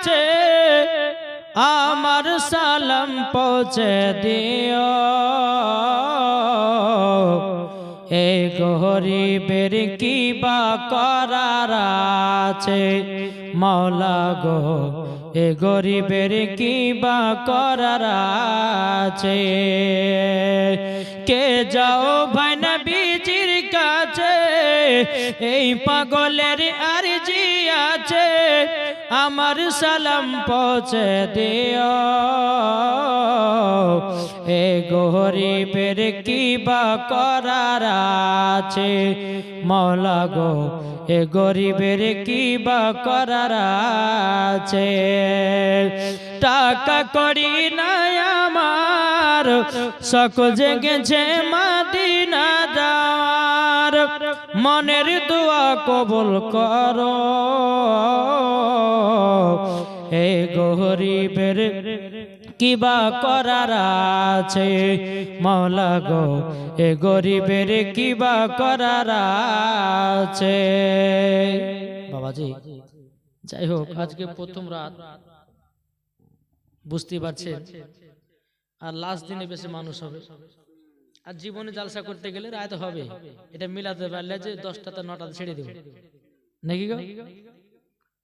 কাছে আমার সালাম পৌঁছে দিও। এ গরিবের কি বা করার আছে মাওলা গো, এ গরিবের কি বা করার আছে। কে যাও ভাই নবীজির কাছে, এই পাগলের আরজি আছে। আমার সালাম পৌঁছে দিও। এ গরিবের কি বা করার আছে। মৌলা গো, এ গরিবের কি বা করার আছে। টাকা করি না আমার, সকল জেগেছে মাদিনা যাওয়ার মনের দোয়া কবুল করো। এ গরিবের, কিবা করার আছে? মৌলা গো এ গরিবের, কিবা করার আছে? বাবাজি, যাই হোক, আজকে প্রথম রাত। বুঝতে পারছেন? আর লাস্ট দিনে বেশি মানুষ হবে। আর জীবনে জালসা করতে গেলে রাত হবে। এটা মিলাতে পারলে যে দশটাতে নটাতে ছেড়ে দেবে। নাকি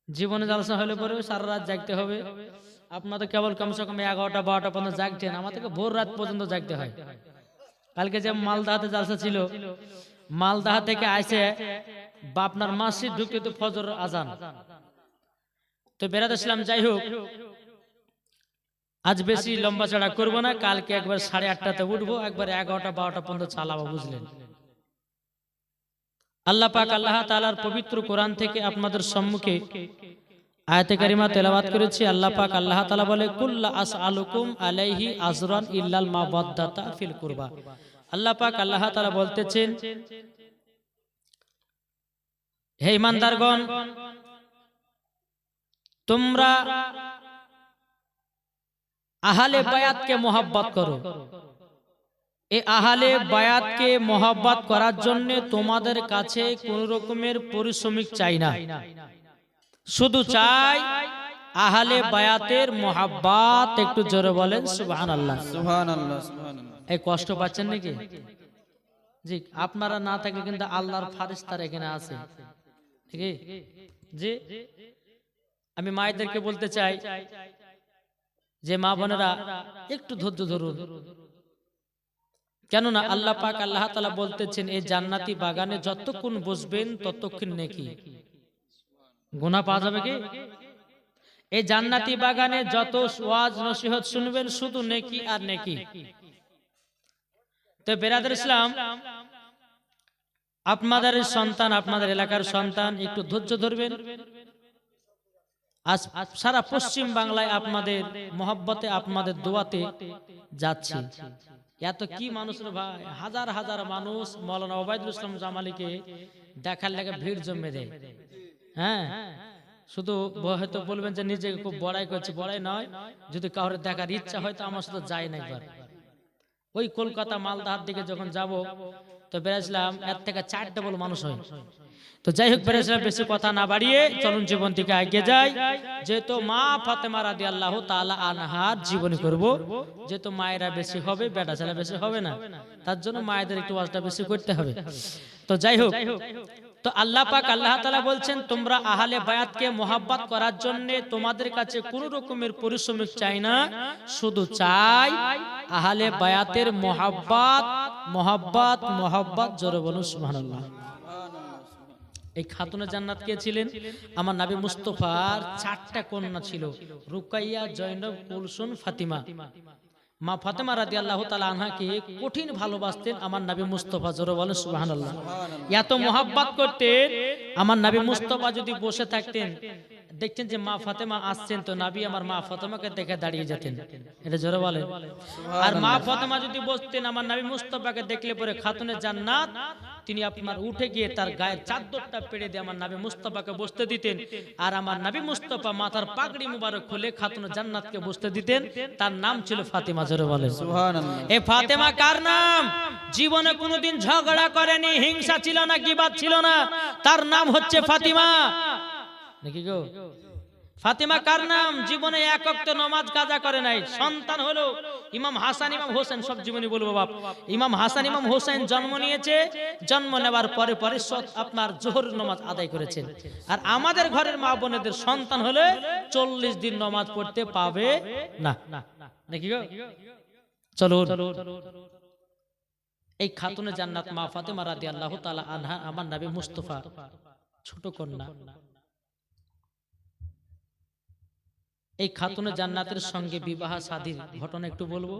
জীবনে জালসা হলে পরে সারা রাত জাগতে হবে। আপনাদের কেবল কমসে কম এগারোটা, বারোটা পর্যন্ত জাগছেন। আমাদেরকে ভোর রাত পর্যন্ত জাগতে হয়। কালকে যে মালদাহাতে জালসা ছিল মালদাহা থেকে আসে বা আপনার মাসিদ ঢুকতে তো ফজর আজান। তো বেড়াতেছিলাম যাই হোক আজ বেশি লম্বা চড়া করব না কালকে একবার সাড়ে আটটাতে উঠবো একবার এগারোটা বারোটা পর্যন্ত চালাবো বুঝলেন? আল্লাহ পাক আল্লাহ তালার পবিত্র কোরআন থেকে আপনাদের সম্মুখে আয়াতে কারিমা তেলাওয়াত করেছি আল্লাহ পাক আল্লাহ তাআলা বলে কুল্লা আস আলুকুম আলাইহি আজরান ইল্লাল মা মাওয়াদ্দাতা ফিল কুরবা। আল্লাহ পাক আল্লাহ তাআলা বলতেছেন হে ইমানদারগণ তোমরা আহালে বায়াতকে মোহাব্বত করো। এ আহালে বায়াতকে মোহাব্বত করার জন্য তোমাদের কাছে কোন রকমের পরিশ্রমিক চাই না। শুধু চাই আহালে বায়াতের মোহাব্বত একটু জোরে বলেন সুবহান আল্লাহ সুবহানাল্লাহ সুবহানাল্লাহ। এই কষ্ট পাচ্ছেন নাকি? জি আপনারা না থাকলে কিন্তু আল্লাহর ফারিস্তার এখানে আছে। ঠিক? জি। আমি মায়েদেরকে বলতে চাই যে মা বোনেরা একটু ধৈর্য ধরুন। কেননা আল্লাহ পাক আল্লাহ তাআলা বলতেছেন এই জান্নাতি বাগানে যতক্ষণ বসবেন ততক্ষণ নেকি। গুনাহ পাওয়া যাবে কি? এই জান্নাতি বাগানে যত ওয়াজ নসিহত শুনবেন শুধু নেকি আর নেকি। তো বেরাদের ইসলাম আপনাদের সন্তান আপনাদের এলাকার সন্তান একটু ধৈর্য ধরবেন। আজ সারা পশ্চিম বাংলায় আপনাদের মহব্বতে আপনাদের দোয়াতে যাচ্ছে। এত কি মানুষের ভাই? হাজার হাজার মানুষ মৌলানা ওবায়দুল ইসলাম জামালিকে দেখার লেগে ভিড় জমে দেয়। হ্যাঁ? শুধু হয়তো বলবেন যে নিজেকে খুব বড়াই করছে বড়াই নয়। যদি কাউরে দেখার ইচ্ছা হয় তো আমার সাথে যায় না একবার। ওই কলকাতা মালদাহার দিকে যখন যাব তো বেড়েছিলাম এর থেকে চার ডবল মানুষ হয়। তো যাই হোক বেড়েছিলাম বেশি কথা না বাড়িয়ে চলুন জীবন থেকে এগিয়ে যাই। যেহেতু মা ফাতেমা রাদি আল্লাহ তালা আনহার জীবনী করব, যেহেতু মায়েরা বেশি হবে, বেটা ছেলে বেশি হবে না, তার জন্য মায়েদের একটু ওয়াজটা বেশি করতে হবে। তো যাই হোক, তো আল্লাহ পাক আল্লাহ তাআলা বলছেন, তোমরা আহলে বায়াতকে মোহাব্বত করার জন্য তোমাদের কাছে কোনো রকমের পরিশ্রমিক চাই না, শুধু চাই আহলে বায়াতের মোহাব্বত মোহাব্বত মোহাব্বত, জোরে বলুন সুবহানাল্লাহ। এই খাতুনে জান্নাত কে ছিলেন? আমার নাবি মুস্তফার চারটা কন্যা ছিল রুকাইয়া জয়নব কুলসুন ফাতিমা। মা ফাতেমা রাদি আল্লাহ তালা আনহাকে কঠিন ভালোবাসতেন আমার নাবি মুস্তফা জোরে বলেন সুবহানাল্লাহ। এত মোহাব্বত করতেন আমার নাবি মুস্তফা যদি বসে থাকতেন দেখছেন যে মা ফাতেমা আসছেন তো নাবি আমার মা ফাতেমাকে দেখে দাঁড়িয়ে যেতেন। এটা জোরে বলেন। আর মা ফাতেমা যদি বসতেন আমার নাবি মুস্তফাকে দেখলে পরে খাতুনে জান্নাত তিনি আপনার উঠে গিয়ে তার গায়ের চাদরটা পেড়ে দিয়ে আমার নাবি মুস্তফাকে বসতে দিতেন। আর আমার নাবি মুস্তফা মাথার পাগড়ি মুবারক খুলে খাতুনে জান্নাতকে বসতে দিতেন। তার নাম ছিল ফাতেমা জোরে সুবহানাল্লাহ। এ ফাতেমা কার নাম? জীবনে কোনোদিন ঝগড়া করেনি হিংসা ছিল না কিবাদ ছিল না। তার নাম হচ্ছে ফাতিমা। নাকি গো? ফাতেমা কার নাম? জীবনে এক অক্ত নমাজ কাজা করে নাই। সন্তান হলো ইমাম হাসান, ইমাম হোসেন সব জীবনী বলব বাপ। ইমাম হাসান, ইমাম হোসেন জন্ম নিয়েছে, জন্ম নেবার পরে পরে আপনার জোহর নমাজ আদায় করেছেন। আর আমাদের ঘরের মা বোনেদের সন্তান হলে চল্লিশ দিন নমাজ পড়তে পাবে না। নাকি গো? চলো এই খাতুনে জান্নাত মা ফাতেমা রাদিয়াল্লাহু তাআলা আনহা, আমার নবী মুস্তাফা, ছোট কন্যা। এই খাতুনে জান্নাতের সঙ্গে বিবাহ সাধির ঘটনা একটু বলব?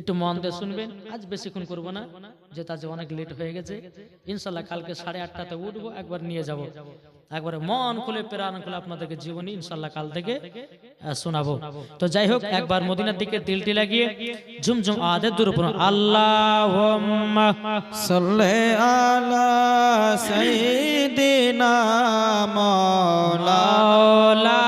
একটু মন দিয়ে শুনবেন? আজ বেশিক্ষণ করব না যে তার যে অনেক লেট হয়ে গেছে। ইনশাল্লাহ কালকে সাড়ে আটটাতে উঠবো একবার নিয়ে যাব। একবারে মন খুলে প্রাণ খুলে আপনাদেরকে জীবনী ইনশাল্লাহ কাল থেকে শোনাবো। তো যাই হোক একবার মদিনার দিকে দিলটি লাগিয়ে ঝুমঝুম আদে দূর উপর আল্লাহ আলা সাইদিনা মাওলানা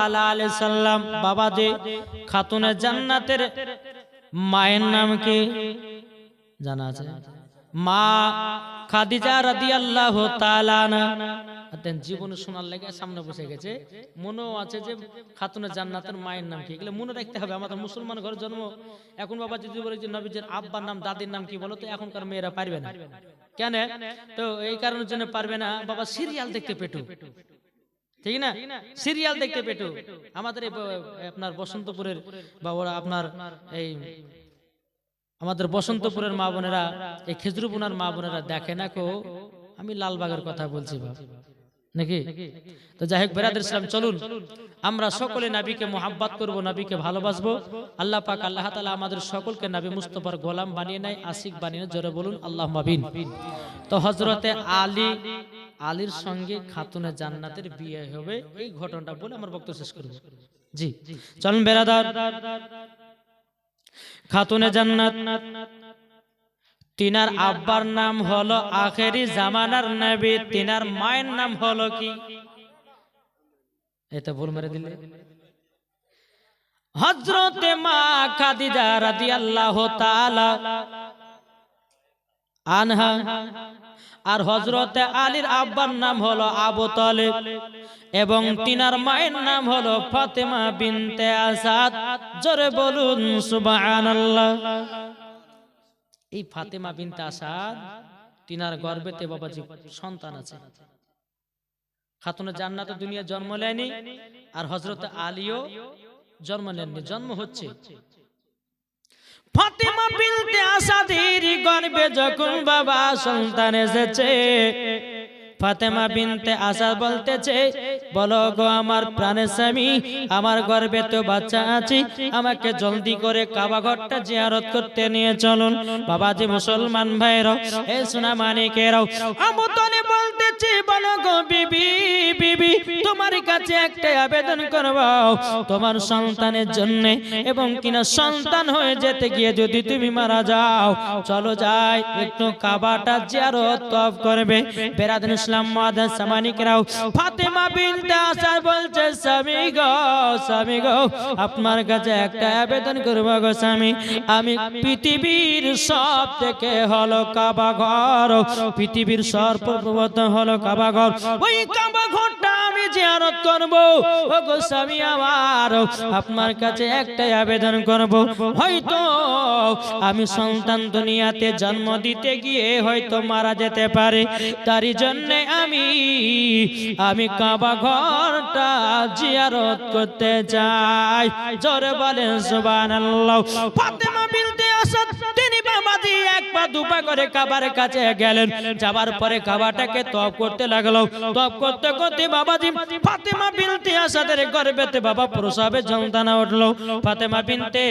তাআলা আলাইহি সাল্লাম বাবা যে খাতুনে জান্নাতের মায়ের নাম কি? জানা আছে। মা খাদিজা তাআলা আনহা। দেন জীবনে শোনার লেগে সামনে বসে গেছে। মনেও আছে যে খাতুনে জান্নাতের মায়ের নাম কি? এগুলো মনে রাখতে হবে, আমাদের মুসলমান ঘরে জন্ম। এখন বাবা যদি বলে যে নবীজির আব্বার নাম, দাদির নাম কি বলো, তো এখনকার মেয়েরা পারবে না। কেন? তো এই কারণের জন্য পারবে না। বাবা সিরিয়াল দেখতে পেটু। ঠিক না? সিরিয়াল দেখতে পেটু। আমাদের আপনার বসন্তপুরের বা ওরা আপনার এই আমাদের বসন্তপুরের মা বোনেরা এই খেজরুপুনার মা বোনেরা দেখে না কো? আমি লালবাগের কথা বলছি নাকি? তো যাই হোক বেরাদের ইসলাম চলুন। আমরা সকলে নাবিকে মোহাব্বত করব নাবিকে ভালোবাসবো। আল্লাহ পাক আল্লাহ তাআলা আমাদের সকলকে নাবি মুস্তফার গোলাম বানিয়ে নেয় আশিক বানিয়ে জোরে বলুন আল্লাহ মাবিন তো হজরতে আলী আলীর সঙ্গে খাতুনে জান্নাতের বিয়ে হবে এই ঘটনাটা বলে আমার বক্তব্য শেষ করব। জি। চলুন বেরাদার। খাতুনে জান্নাত। তিনার আব্বার নাম হলো আখেরি জামানার নবী। তিনার মায়ের নাম হলো কি? এটা ভুল মেরে দিলে। হজরতে মা খাদিজা রাদিয়াল্লাহু তাআলা আনহা। আর হজরতে আলীর আব্বার নাম হলো আবু তালেব এবং তিনার মায়ের নাম হলো ফাতেমা বিনতে আসাদ। জোরে বলুন, সুবহানাল্লাহ। এই ফাতেমা বিনতে আসাদ, তিনার গর্ভেতে বাবাজি সন্তান আছে। খাতুনে জান্নাতে দুনিয়া জন্ম নেয়নি, আর হজরত আলীও জন্ম নেননি, জন্ম হচ্ছে। ফাতেমা বিনতে আসাদের গর্বে যখন বাবা সন্তান এসেছে ফাতেমা বিনতে আসাদ বলতেছে, বলো গো আমার প্রাণের স্বামী, আমার গর্ভে তো বাচ্চা আছে, আমাকে জলদি করে কাবা ঘরটা জিয়ারত করতে নিয়ে চলুন। বাবাজি মুসলমান ভাইরাও এ সোনা মানিকেরাও আমতনে বলতেছে, বলো গো বিবি বিবি, তোমার কাছে একটা আবেদন করব। তোমার সন্তানের জন্য এবং কিনা সন্তান হয়ে যেতে গিয়ে যদি তুমি মারা যাও, চলো যাই, একটু কাবাটা জিয়ারত তফ করবে। বেরাদিন ইসলাম মাদান সামানিকরাও ফাতেমা বিনতে আসার বলছে, স্বামী গো স্বামী গো, আপনার কাছে একটা আবেদন করব গো স্বামী। আমি পৃথিবীর সব থেকে হলো কাবা ঘর পৃথিবীর সর্বপ্রথম হলো কাবা ঘর ওই কাবা ঘরটা আমি জিয়ারত করব। ও গো স্বামী আমার, আপনার কাছে একটাই আবেদন করব। হয়তো আমি সন্তান দুনিয়াতে জন্ম দিতে গিয়ে হয়তো মারা যেতে পারে। তারই জন্য আমি আমি কাবা ঘরটা জিয়ারত করতে যাই জোরে বলেন সুবহানাল্লাহ। ফাতেমা বিনতে আসাদ, তিনি বাবাজি এক পা দুপা করে কাবার কাছে গেলেন। যাবার পরে কাবাটাকে তপ করতে লাগল। তপ করতে করতে বাবাজি ফাতেমা বিনতে আসাদের গর্ভেতে বাবা প্রসবে যন্ত্রণা উঠল। ফাতেমা বিনতে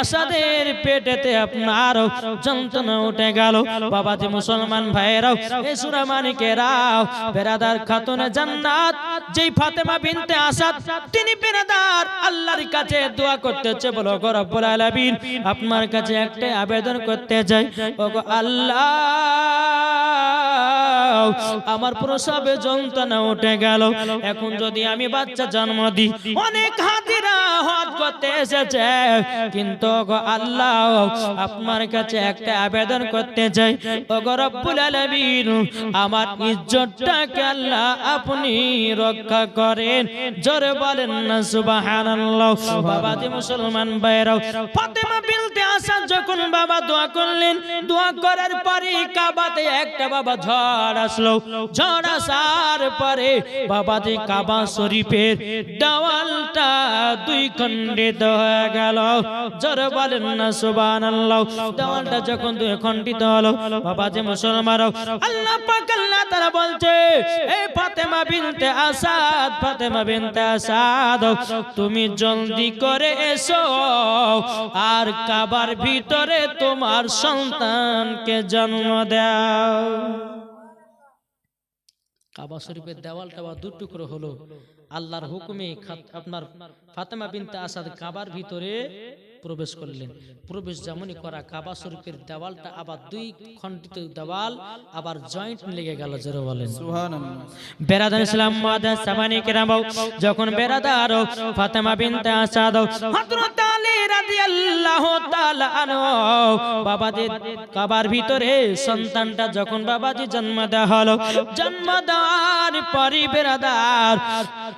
আসাদের পেটেতে আপনার যন্ত্রণা উঠে গেল। বাবাজি মুসলমান ভাইয়েরাও, এ সুরামানিকেরাও বেরাদার খাতুনে জান্নাত, যেই ফাতেমা বিনতে আসাদ, তিনি বেরাদার, আল্লাহর কাছে দোয়া করতেছে বলো গো রব্বুল আলামিন। আপনার কাছে একটা আবেদন করতে চাই ও গো আল্লাহ। আমার প্রসাবে যন্ত্রণা উঠে গেল। এখন যদি আমি বাচ্চা জন্ম দিই অনেক হাতিরা হাত করতে এসেছে। কিন্তু আল্লাহ আপনার কাছে একটা আবেদন করতে চাই। রব্বুল আলামিন আমার ইজ্জতটাকে আল্লাহ আপনি রক্ষা করেন। জোরে বলেন না সুবহানাল্লাহ। বাবা দি মুসলমান ভাইরাও ফাতেমা বিনতে আসাদ যখন বাবা দোয়া করলেন দোয়া করার পরে কাবাতে একটা বাবা ঝড় আসলো। আসার পরে বাবা দি কাবা শরীফের দেওয়ালটা দুই খণ্ডিত হয়ে গেল। জোরে বলেন না, সুবহানাল্লাহ। দেওয়ালটা যখন দুই খণ্ডিত হলো বাবা যে মুসলমান আল্লাহ পাক, আল্লাহ তাআলা বলছে এই ফাতেমা বিনতে আসাদ, ফাতেমা বিনতে আসাদ, তুমি জলদি করে এসো। আর কাবার ভিতরে তোমার সন্তানকে জন্ম দাও। কাবা শরীফের দেওয়ালটা বা দু হলো। আল্লাহর হুকুমে আপনার ফাতেমা বিনতে আসাদ কাবার ভিতরে প্রবেশ করলেন। প্রবেশ যেমনই করা কাবা শরীফের দেওয়ালটা আবার দুই খণ্ডিত দেওয়াল আবার জয়েন্ট লেগে গেল জোরে বলেন। ইসলাম মাদার সামানি কেরামাও যখন বেরাদার ফাতেমা বিনতে আসাদ হযরত আলী রাদিয়াল্লাহু তাআলা আনহু বাবাজি কাবার ভিতরে সন্তানটা যখন বাবাজি জন্ম দেওয়া হলো জন্ম দেওয়ার পরই বেরাদার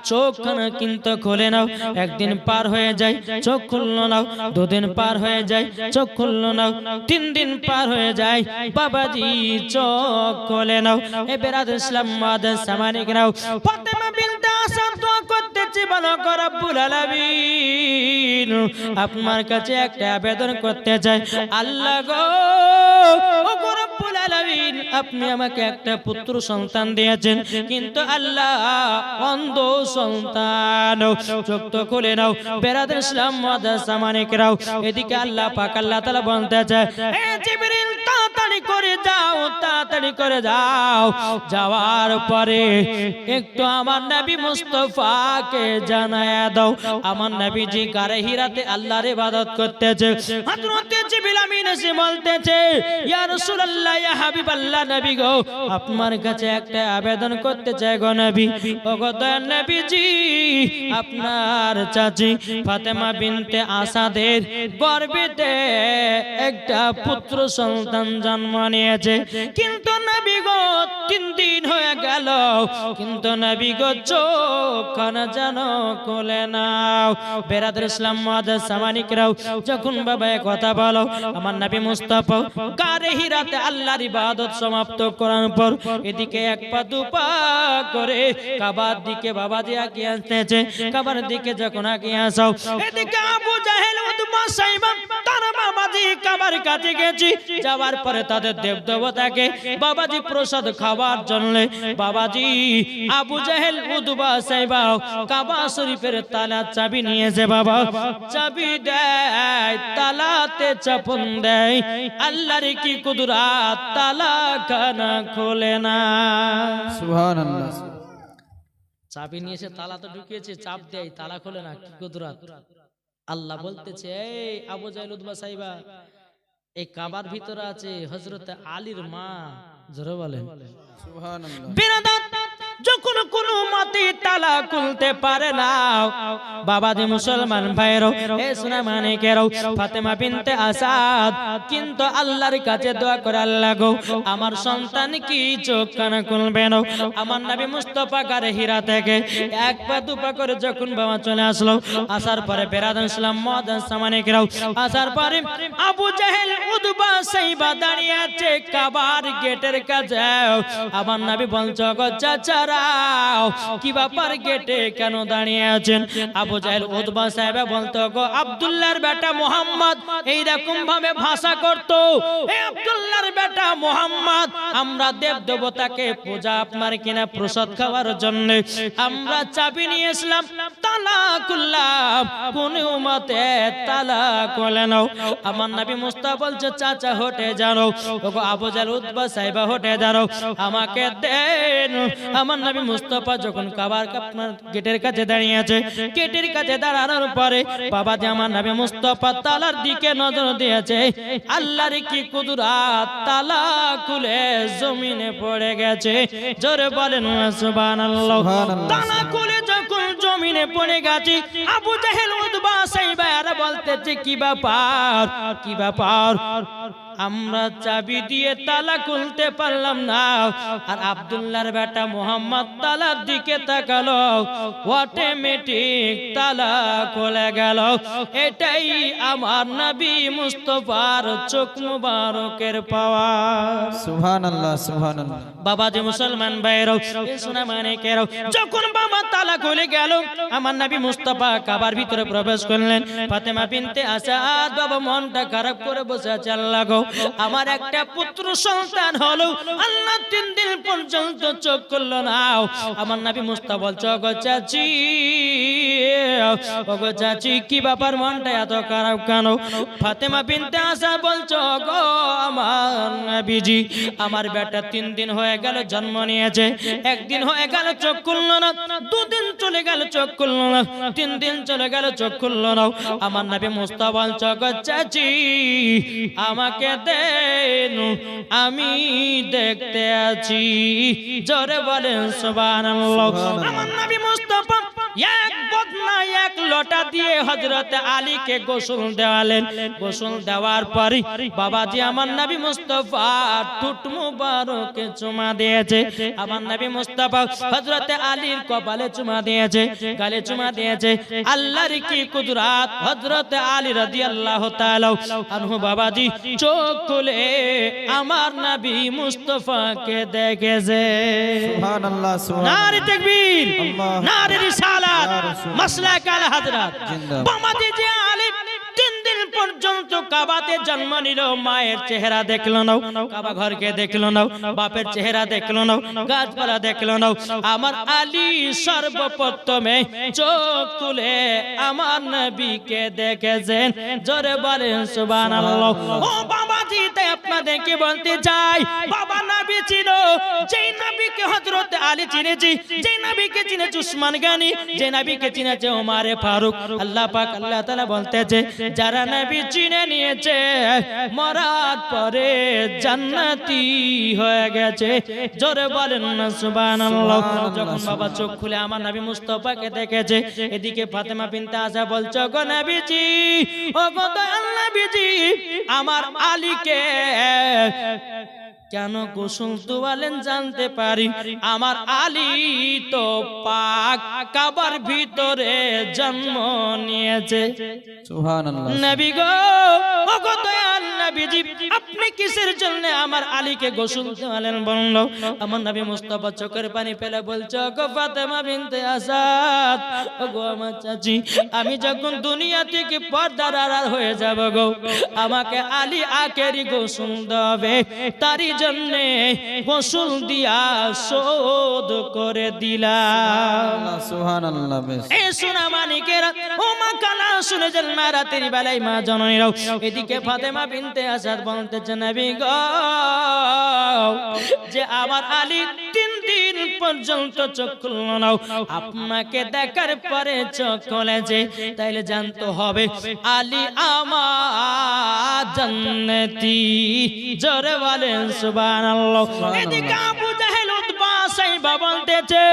চোখ কিন্তু খুলে নাও একদিন পার হয়ে যায় চোখ খুললো নাও দুদিন পার হয়ে যায়, চোখ খুললো নাও তিন দিন পার হয়ে যায়, বাবাজি চোখ খুলে নাও এ বেরাদ ইসলাম মাদার সামানিক নাও। ফাতেমা বিনতে আসাদ দোয়া করতেছি ভালো করে আপনার কাছে একটা আবেদন করতে চাই। আল্লাহ গো, ও রব্বুল আলামিন, আপনি আমাকে একটা পুত্র সন্তান দিয়েছেন, কিন্তু আল্লাহ অন্ধ সন্তান। চোখ তো খুলে নাও। বেরাদ ইসলাম মাদার সামানিক নাও এদিকে আল্লাহ পাক আল্লাহ তাআলা বলতে এ জিবরিল, তাড়াতাড়ি করে যাও, তাড়াতাড়ি করে যাও। যাওয়ার পরে একটু আমার নবী মুস্তফাকে জানায়া দাও। আমার নবীজি গারে হিরাতে আল্লাহর ইবাদত করতেছে। হযরত আপনার কাছে একটা আবেদন করতে চাই গো নবী। ও গো দয়ার নবীজি, আপনার চাচি ফাতেমা বিনতে আসাদের গর্বেতে একটা পুত্র সন্তান জন্ম নিয়েছে। কিন্তু নবী গো, তিন দিন হয়ে গেল, কিন্তু নবী গো চোখ যেন কোলে নাও। বেরাদের ইসলাম মাদার সামানিকরাও যখন বাবা কথা বলো আমার নবী মুস্তাফা গারে হিরাতে আল্লাহর ইবাদত সমাপ্ত করার পর এদিকে এক পা, দু পা করে কাবার দিকে বাবা দিয়া কি আসতেছে। কাবার দিকে যখন আগে আসাও, এদিকে আবু জাহেল উতবা সাইবা তার বাবাজি কাবার কাছে গেছি। যাওয়ার পরে তাদের দেব বাবাজি প্রসাদ খাওয়ার জন্য বাবাজি আবু জাহেল উদবা সাইবা কাবা শরীফের তালা চাবি নিয়েছে বাবা। চাবি দেয় তালাতে চাপন দেয়। আল্লাহর কি কুদরাত তালা খানা খোলে না। সুবহানাল্লাহ। চাবি নিয়ে এসে তালা তো ঢুকিয়েছে চাপ দেয় তালা খোলে না কি কুদরাত। আল্লাহ বলতেছে এই আবু জাইল উদ্বা সাইবা এই কাবার ভিতরে আছে হজরত আলীর মা। জোরে বলেন। যখন কোনো মতে তালা খুলতে পারে না। বাবাজি মুসলমান ভাইরো এ সোনা মানিকেরও ফাতেমা বিনতে আসাদ। কিন্তু আল্লাহর কাছে দোয়া করে, আল্লাহ গো, আমার সন্তান কি চোখ কানা খুলবে না? আমার নবী মুস্তফা গারে হীরা থেকে এক পা, দু পা করে যখন বাবা চলে আসলো, আসার পরে বেরাদান ইসলাম মদান সামানিকেরাও আসার পরে আবু জাহেল উদবা সাইবা দাঁড়িয়ে আছে কাবার গেটের কাছে। আমার নবী বলছো গো চাচারাও কি ব্যাপার গেটে কেন দাঁড়িয়ে আছেন? আবু জাহেল উদবা সাহেব বলতো, গো আব্দুল্লাহর বেটা মোহাম্মদ এই রকম ভাবে ভাষা করতো। এই আব্দুল্লাহর বেটা মোহাম্মদ, আমরা দেব দেবতাকে পূজা আপনার কিনা প্রসাদ খাওয়ার জন্য। আমরা চাবি নিয়ে এসলাম তালা কোন তালা কোলে নাও আমার নবী মুস্তা বলছে চাচা হটে জানো ওগো আবু জাল উদ্বা সাহেবা হটে জানো আমাকে দেন। আমার নবী মুস্তফা যখন কাবার আপনার গেটের কাছে দাঁড়িয়ে আছে গেটের কাছে দাঁড়ানোর পরে বাবা যে আমার নবী মুস্তফা তালার দিকে নজর দিয়েছে আল্লাহর কি কুদরাত? তালা খুলে জমিনে পড়ে গেছে। জোরে বলেন সুবহানাল্লাহ। তালা খুলে জমিনে পড়ে গেছে। আবু জাহেল উতবা সাইবা বলতেছে কি ব্যাপার? কি ব্যাপার? আমরা চাবি দিয়ে তালা খুলতে পারলাম না। আর আব্দুল্লাহর বেটা মোহাম্মদ তালার দিকে তাকালো। অটোমেটিক তালা খুলে গেল। এটাই আমার নবী মুস্তফার চোখ মুবারকের পাওয়া সুবহানাল্লাহ সুবহানাল্লাহ। বাবা যে মুসলমান ভাইরাও এ সোনা মানিকেরাও যখন বাবা তালা খুলে গেল আমার নবী মুস্তাফা কাবার ভিতরে প্রবেশ করলেন। ফাতেমা বিনতে আসাদ বাবা মনটা খারাপ করে বসে আছে আল্লাহ গো। আমার একটা পুত্র সন্তান হলো। আল্লাহ তিন দিন পর্যন্ত চোখ করল না। আমার নাবি মুস্তাফা চক চাচি ওগো চাচি কি ব্যাপার? মনটা এত খারাপ কেন? ফাতেমা বিনতে আসা বলছো গো আমার নবীজি আমার বেটা তিন দিন হয়ে গেল জন্ম নিয়েছে। একদিন হয়ে গেল চোখ খুললো না দুদিন চলে গেল চোখ খুললো না তিন দিন চলে গেল চোখ খুললো না। আমার নবী মুস্তা বলছো গো চাচি আমাকে দেন আমি দেখতে আছি। জোরে বলেন সুবহানাল্লাহ। আমার নবী মুস্তাফা এক এক লোটা দিয়ে হযরত আলীকে গোসল দেওয়ালেন। গোসল দেওয়ার পরে বাবাজি আমার নবী মুস্তাফা ঠুট মুবারকে চুমা দিয়েছে। আমার নবী মুস্তাফা হযরত আলীর কপালে চুমা দিয়েছে গালে চুমা দিয়েছে। আল্লাহর কি কুদরাত? হযরত আলী রাদিয়াল্লাহু তাআলা আনহু বাবাজি চোখ খুলে আমার নবী মুস্তাফাকে দেখেছে। সুবহানাল্লাহ সুবহানাল্লাহ। নারে তাকবীর আল্লাহ। নারে রিসালাত ইয়া আল হযরত জিন্দাবাদ। বামাতে যে আলিম তিন দিন পর্যন্ত কাবাতে জন্ম নিল মায়ের চেহারা দেখল না কাবা ঘরকে দেখল না বাপের চেহারা দেখল না গাছপালা দেখল না আমার আলী সর্বপ্রথমে চোখ তুলে আমার নবীকে দেখেছেন। জোরে বলেন সুবহানাল্লাহ। ও বাবাজি তাই আপনাদেরকে বলতে চাই বাবা নবী ছিল যেই নবীকে হযরত আলী চিনেছি যেই নবীকে চিনেছে উসমান গানি যে নবীকে চিনেছে ওমারে ফারুক। আল্লাহ পাক আল্লাহ তাআলা বলতেছে যারা নবী চিনে নিয়েছে মরার পরে জান্নাতি হয়ে গেছে। জোরে বলেন না সুবহানাল্লাহ। যখন বাবা চোখ খুলে আমার নবী মুস্তাফাকে দেখেছে এদিকে ফাতেমা বিনতে আসা বলছো গো নবীজি ও গো দয়াল নবীজি আমার আলীকে কেন গোসল তোয়ালেন জানতে পারি? আমার আলী তো পাক কাবার ভিতরে জন্ম নিয়েছে। সুবহানাল্লাহ। নবী গো দয়াল নবীজি আপনি কিসের জন্য আমার আলীকে গোসল তোয়ালেন বলল? আমার নবী মুস্তাফা চোখের পানি ফেলে বলছো গো ফাতেমা বিনতে আসাদ গো আমার চাচি আমি যখন দুনিয়া থেকে পর্দার আড়াল হয়ে যাব গো আমাকে আলী আকেরি গোসল দেবে তারই জন্য গোসল দিয়া শোধ করে দিলাম। সুবহানাল্লাহ বেশ। এ সোনা মানিকেরা ও মা কালা শুনে যান মা রাতের বেলায় মা জননীরাও এদিকে ফাতেমা বিনতে আসাদ বলতেছে নবী গো যে আমার আলী তিন দিন পর্যন্ত চোখ খুলল না। আপনাকে দেখার পরে চোখ খুলেছে তাইলে জানতে হবে আলী আমার জান্নাতি। জোরে বলেন সুবহানাল্লাহ। এদিকে আবু জাহেল উতবা সাইবা বলতেছে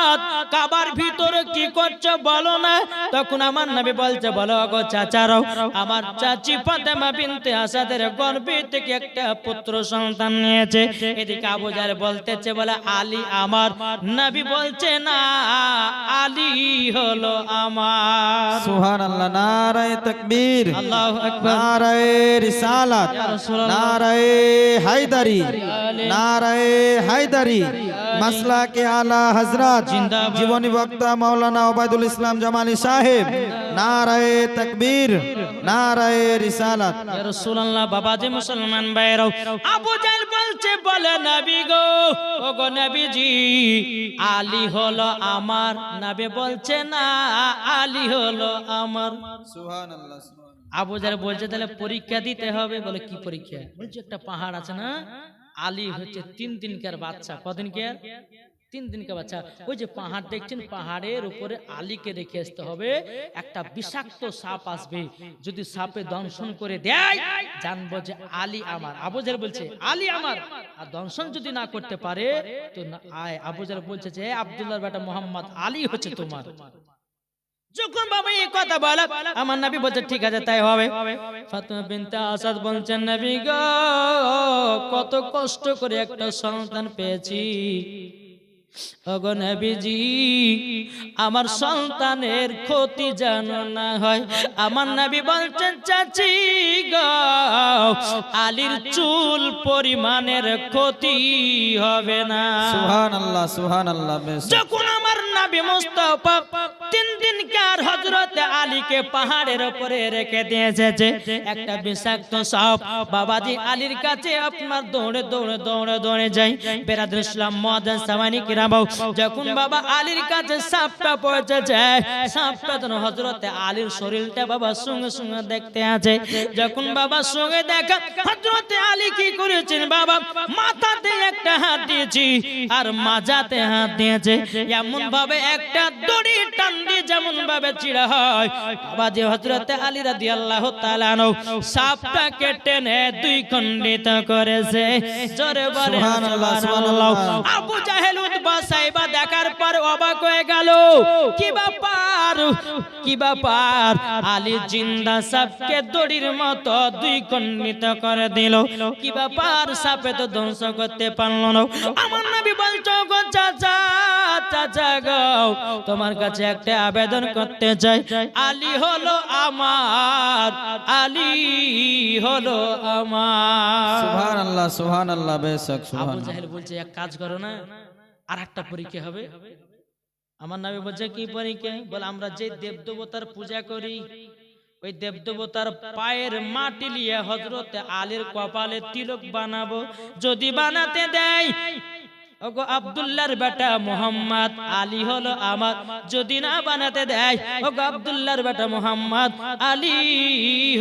মোহাম্মদ কাবার ভিতরে কি করছ বলো না? তখন আমার নবী বলছে বলো গো চাচারাও আমার চাচি ফাতেমা বিনতে আসাদের গর্ভে থেকে একটা পুত্র সন্তান নিয়েছে। এদিকে আবু জাহেল বলতেছে বলে আলী আমার। নবী বলছে না আলী হলো আমার। সুবহানাল্লাহ নারায়ে তাকবীর আল্লাহু আকবার। নারায়ে রিসালাত নারায়ে হায়দারি নারায়ে হায়দারি। মাসলাকে আলা হযরত জিন্দাবাদ। জীবনী বক্তা মাওলানা ওবায়দুল ইসলাম জামালি সাহেব নারায়ে তাকবীর নারায়ে রিসালাত। ইয়া রাসূলুল্লাহ বাবা যে মুসলমান ভাইরাও আবু জাহেল বলছে বলে নবী গো ও গো নবীজি আলী হলো আমার। নবী বলছে না আলী হলো আমার। সুবহানাল্লাহ। আবু জাহেল বলছে তাহলে পরীক্ষা দিতে হবে। বলে কি পরীক্ষা? বলছে একটা পাহাড় আছে না? আলী হচ্ছে তিন দিনকার বাচ্চা। কদিনকার? তিন দিনকার বাচ্চা। ওই যে পাহাড় দেখছেন, পাহাড়ের উপরে আলীকে রেখে আসতে হবে। একটা বিষাক্ত সাপ আসবে। যদি সাপে দংশন করে দেয়, জানব যে আলী আমার। আবুজার বলছে, আলী আমার। আর দংশন যদি না করতে পারে, তো আয়। আবুজার বলছে যে আব্দুল্লাহর বেটা মোহাম্মদ, আলী হচ্ছে তোমার। যখন বাবা এই কথা বলে, আমার বলছে, ঠিক আছে, তাই হবে। গো, কত কষ্ট করে একটা সন্তান পেয়েছি। ওগো আমার সন্তানের ক্ষতি যেন না হয়। আমার নবী বলছেন চাচি গো আলীর চুল পরিমাণের ক্ষতি হবে না। সুহান আল্লাহ সুহান আল্লাহ যখন আমার নবী মুস্তফা তিন দিনকার হযরত আলীকে পাহাড়ের উপরে রেখে দিয়েছে একটা বিষাক্ত সাপ বাবাজি আলীর কাছে আপনার দৌড়ে দৌড়ে দৌড়ে দৌড়ে যাই ইসলাম সামানি যখন বাবা আলীর কাছে সাপটা সাপটা যেন হযরত আলীর শরীরটা বাবা সঙ্গে সঙ্গে দেখতে আছে। যখন বাবা সঙ্গে দেখা, হযরত আলী কি করেছেন বাবা? মাথাতে একটা হাত দিয়েছি আর মাজাতে হাত দিয়েছে। এমন ভাবে একটা দড়ি টান দিয়ে যেমন ভাবে চিড়া হয় বাবা যে হজরতে আলী রাদি আল্লাহ তালানো সাপটা কেটে দুই খণ্ডিত করেছে। জোরে বলে সুবহানাল্লাহ, সুবহানাল্লাহ। সুবহানাল্লাহ। আবু জাহেল উতবা সাইবা দেখার পর অবাক হয়ে গেল। কি ব্যাপার? কি ব্যাপার? আলী জিন্দা সাপকে দড়ির মতো দুই খণ্ডিত করে দিল। কি ব্যাপার? সাপে তো ধ্বংস করতে পারল না। আমার নবী বলছো গো চাচা চাচা গো তোমার কাছে একটা আবেদন করতে চাই। আলী হলো আমার আলী হলো আমার। সুহান আল্লাহ সুহান আল্লাহ বেশ আবু জাহেল বলছে এক কাজ করো না আর একটা পরীক্ষা হবে। আমার নামে বলছে কি পরীক্ষা? বলে আমরা যে দেব দেবতার পূজা করি ওই দেব দেবতার পায়ের মাটি নিয়ে হজরত আলীর কপালে তিলক বানাবো। যদি বানাতে দেয় ওগো আব্দুল্লাহর বেটা মোহাম্মদ, আলী হলো আমার যদি না বানাতে দেয়। ওগো আব্দুল্লাহর বেটা মোহাম্মদ, আলী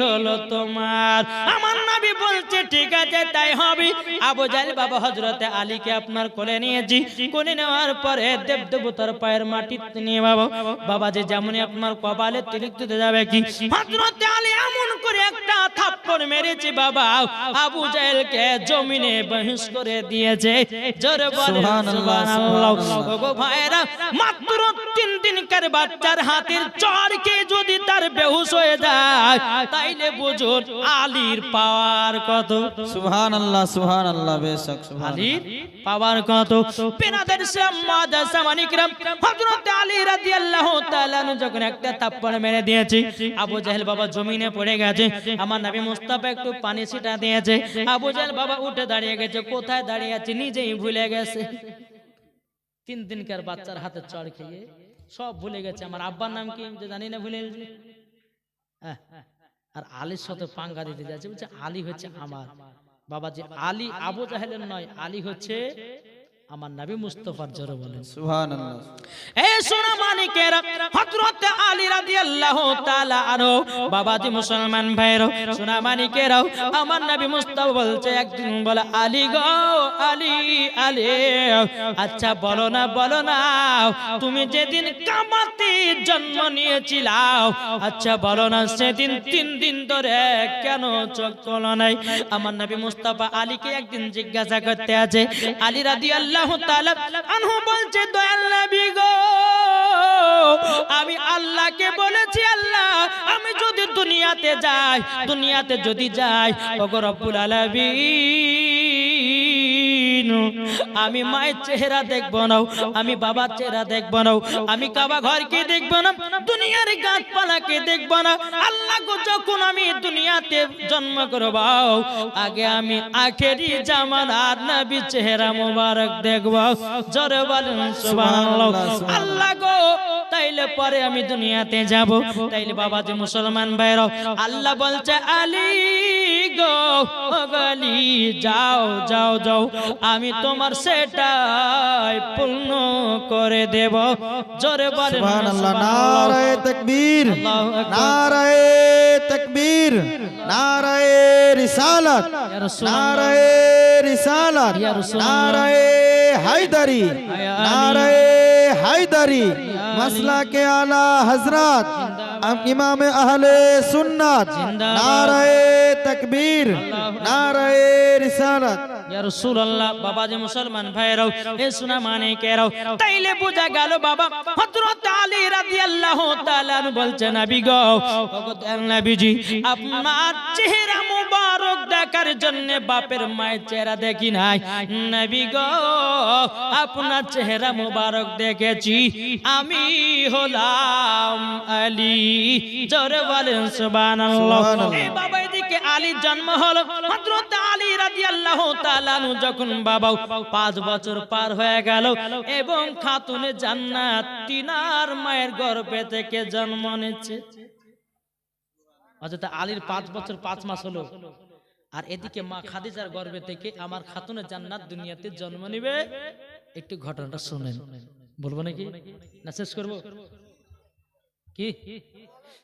হলো তোমার। আমার নবী বলছে, ঠিক আছে, তাই হবে। আবু জাহেল বাবা হযরতে আলীকে আপনার কোলে নিয়েছি। কোলে নেওয়ার পরে দেব দেবতার পায়ের মাটি নিয়ে বাবা বাবা যে যেমনই আপনার কপালে তিলক দিতে যাবে কি? হযরতে আলী এমন করে একটা থাপ্পড় মেরেছে বাবা। আবু জাহেলকে জমিনে বহিষ করে দিয়েছে। জোরে মাত্র তিন দিনকার বাচ্চার হাতের যদি তার বেহুশ হয়ে যায় তাইলে বুঝুন আলীর পাওয়ার কত। সুহান আল্লাহ সুহান আল্লাহ বেশ সুহান আলীর পাওয়ার কত। পেনাদের সামানিকরাম হযরত আলী রাদিয়াল্লাহু তাআলা যখন একটা থাপ্পড় মেরে দিয়েছে আবু জাহেল বাবা জমিনে পড়ে গেছে আমার নবী মুস্তাফা একটু পানি ছিটা দিয়েছে আবু জাহেল বাবা উঠে দাঁড়িয়ে গেছে কোথায় দাঁড়িয়ে আছে নিজেই ভুলে গেছে। তিন দিনকার বাচ্চার হাতে চড় খেয়ে সব ভুলে গেছে। আমার আব্বার নাম কি জানি না ভুলে গেছি। আর আলীর সাথে পাঙ্গা দিতে যাচ্ছে। বলছে আলী হচ্ছে আমার। বাবা যে আলী আবু জাহেলের নয় আলী হচ্ছে আমার নবী মুস্তফার জোরে বলেন। সোনা মানিকের আলী রাদিয়াল্লাহু তাআলা আনহু বাবাজি মুসলমান সোনা মানিকের আমার নবী মুস্তাফা বলছে একদিন বলে আলী গো আলী আলী আচ্ছা বলো না বলো না তুমি যেদিন কামাতে জন্ম নিয়েছিলাও আচ্ছা বলো না সেদিন তিন দিন ধরে কেন চোখ খোলো নাই? আমার নবী মুস্তাফা আলীকে একদিন জিজ্ঞাসা করতে আছে আলী রাদিয়াল্লাহু তাআলা আনহু বলছে, দয়াল গো, আমি আল্লাহকে বলেছি, আল্লাহ, আমি যদি দুনিয়াতে যাই, দুনিয়াতে যদি যাই, ওগো রব্বুল আলামিন আমি মায়ের চেহারা দেখব না। আমি বাবার চেহারা দেখব না। আমি কাবা ঘরকে দেখব না? দুনিয়ার গাছপালাকে দেখব না? আল্লাহ যখন আমি দুনিয়াতে জন্ম করব, আগে আমি আখেরি জামানার নবী চেহারা মোবারক দেখব। জোরে বলেন সুবহানাল্লাহ। আল্লাহ গো তাইলে পরে আমি দুনিয়াতে যাব তাইলে বাবা যে মুসলমান ভাইরা আল্লাহ বলছে আলী গো গলি যাও যাও যাও আমি তোমার সেটাই পূর্ণ করে দেব জোরে বলেন সুবহানাল্লাহ। নারায়ে তাকবীর আল্লাহু আকবার। নারায়ে তাকবীর নারায়ে রিসালাত ইয়া। নারায়ে রিসালাত ইয়া। নারায়ে হায়দারি নারায়ে হায়দারি মাসলাকে আলা হযরত ইমাম আহলে সুন্নাত। নারায়ে তাকবীর নারায়ে রিসালাত ইয়া রাসূলুল্লাহ বাবা যে মুসলমান ভাইরাও এ সোনা মানে কেরাও তাইলে বোঝা গেল বাবা হযরত আলী রাদিয়াল্লাহু তাআলা বলছেন নবী গো নবীজি আপনার চেহারা দেখার জন্য বাপের মায়ের চেহারা দেখি নাই। নবী গো আপনার চেহারা মুবারক দেখেছি। আমি হলাম আলী জোরে বলেন সুবহানাল্লাহ। এই বাবা এদিকে আলীর জন্ম হলো। হযরত আলী রাদিয়াল্লাহু তাআলা যখন বাবা পাঁচ বছর পার হয়ে গেল এবং খাতুনে জান্নাত তিনার মায়ের গর্ভে থেকে জন্ম নিচ্ছে। অর্থাৎ আলীর পাঁচ বছর পাঁচ মাস হলো। আর এদিকে মা খাদিজার গর্বে থেকে আমার খাতুনের জান্নাত দুনিয়াতে জন্ম নিবে। একটু ঘটনাটা শুনেন। বলব নাকি? না, শেষ করব? কি?